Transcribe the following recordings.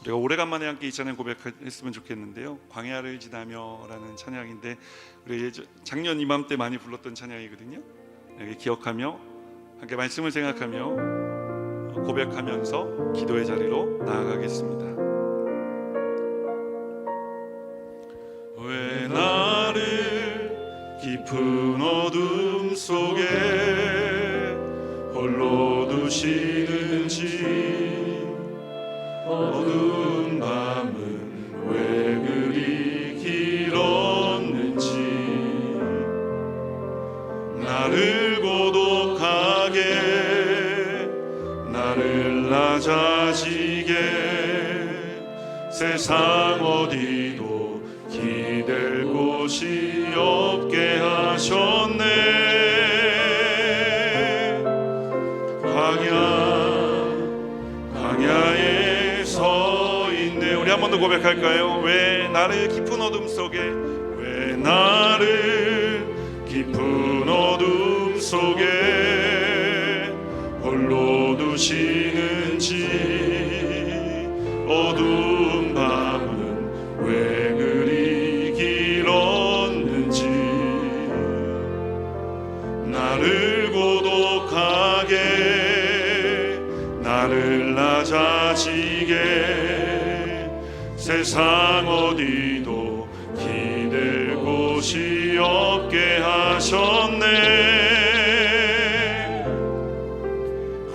우리가 오래간만에 함께 이 찬양 고백했으면 좋겠는데요. 광야를 지나며라는 찬양인데 우리 예전 작년 이맘때 많이 불렀던 찬양이거든요. 기억하며 함께 말씀을 생각하며 고백하면서 기도의 자리로 나아가겠습니다. 왜 나를 깊은 어둠 속에 홀로 두시는지 어두 낮아지게 세상 어디도 기댈 곳이 없게 하셨네 광야 광야에 서 있네 우리 한 번 더 고백할까요? 왜 나를 깊은 어둠 속에 왜 나를 깊은 어둠 속에 나를 고독하게 나를 낮아지게. 세상 어디도 기댈 곳이 없게 하셨네.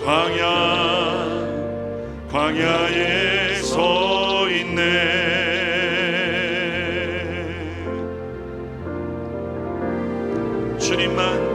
광야 광야에 서 있네. 주님만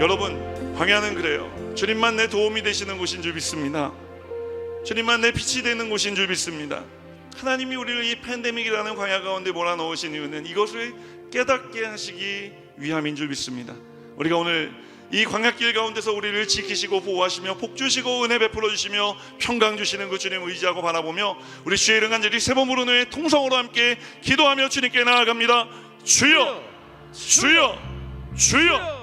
여러분, 광야는 그래요. 주님만 내 도움이 되시는 곳인 줄 믿습니다. 주님만 내 빛이 되는 곳인 줄 믿습니다. 하나님이 우리를 이 팬데믹이라는 광야 가운데 몰아넣으신 이유는 이것을 깨닫게 하시기 위함인 줄 믿습니다. 우리가 오늘 이 광야길 가운데서 우리를 지키시고 보호하시며 복 주시고 은혜 베풀어 주시며 평강 주시는 그 주님 의지하고 바라보며 우리 주의 이름 간절히 세번 부르는 통성으로 함께 기도하며 주님께 나아갑니다. 주여, 주여, 주여.